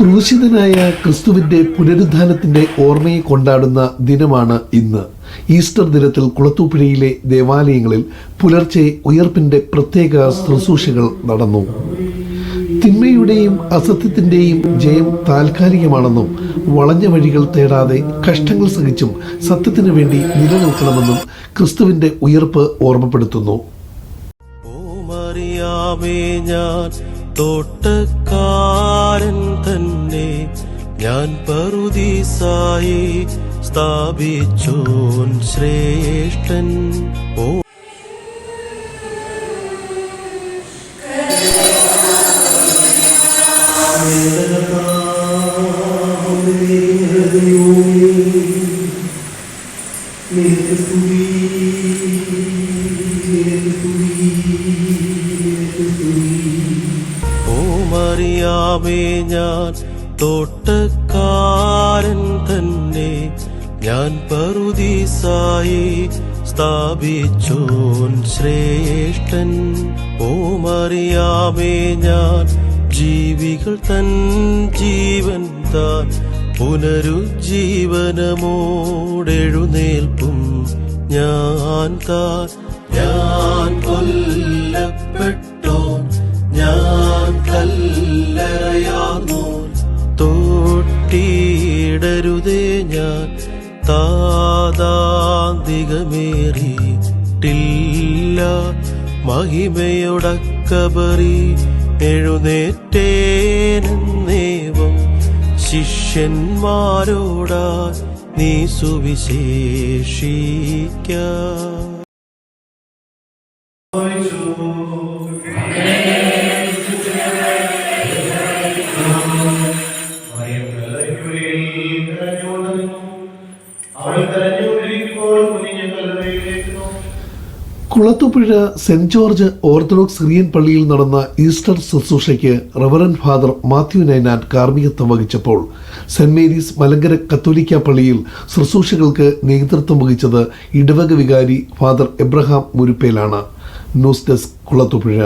ക്രൂശിതനായ ക്രിസ്തുവിന്റെ പുനരുദ്ധാനത്തിന്റെ ഓർമ്മയെ കൊണ്ടാടുന്ന ദിനമാണ് ഇന്ന്. ഈസ്റ്റർ ദിനത്തിൽ കുളത്തൂപ്പുഴയിലെ ദേവാലയങ്ങളിൽ പുലർച്ചെ ഉയർപ്പിന്റെ പ്രത്യേക ശുശ്രൂഷകൾ നടന്നു. തിന്മയുടെയും അസത്യത്തിന്റെയും ജയം താൽക്കാലികമാണെന്നും വളഞ്ഞ വഴികൾ തേടാതെ കഷ്ടങ്ങൾ സഹിച്ചും സത്യത്തിനു വേണ്ടി നിലനിൽക്കണമെന്നും ക്രിസ്തുവിന്റെ ഉയർപ്പ് ഓർമ്മപ്പെടുത്തുന്നു. ഓമറിയാമേ ഞാൻ തോട്ടക്കാരൻ തന്നെ ഞാൻ പറുദീസായി സ്ഥാപിച്ചോൻ ശ്രേഷ്ഠൻ. ഓ. ഓമറിയാമേ ഞാൻ തോട്ടക്കാരൻ തന്നെ ഞാൻ പറുദീസായി സ്ഥാപിച്ചോൻ ശ്രേഷ്ഠൻ. ഓമറിയാമേ ഞാൻ ജീവികൾ തൻ ജീവൻ താൻ പുനരുജ്ജീവനമോടെഴുന്നേൽപ്പും ഞാൻ താൻ. ഞാൻ കൊല്ലപ്പെട്ടോൻ തോട്ടിയിടരുതേ ഞാൻ. താതാന്തികമേറിയിട്ടില്ല. മഹിമയുടക്കബറി എഴുന്നേറ്റേനേവം ശിഷ്യന്മാരോടാ നീ സുവിശേഷിക്ക. Kulathupuzha saint George Orthodox Syrian പള്ളിയിൽ നടന്ന ഈസ്റ്റർ ശുശ്രൂഷയ്ക്ക് റവറൻ ഫാദർ മാത്യു നൈനാൻ കാർമ്മികത്വം വഹിച്ചപ്പോൾ സെന്റ് മേരീസ് മലങ്കര കത്തോലിക്ക പള്ളിയിൽ ശുശ്രൂഷകൾക്ക് നേതൃത്വം വഹിച്ചത് ഇടവക വികാരി father Abraham മുരുപ്പേലാണ്. News desk Kulathupuzha.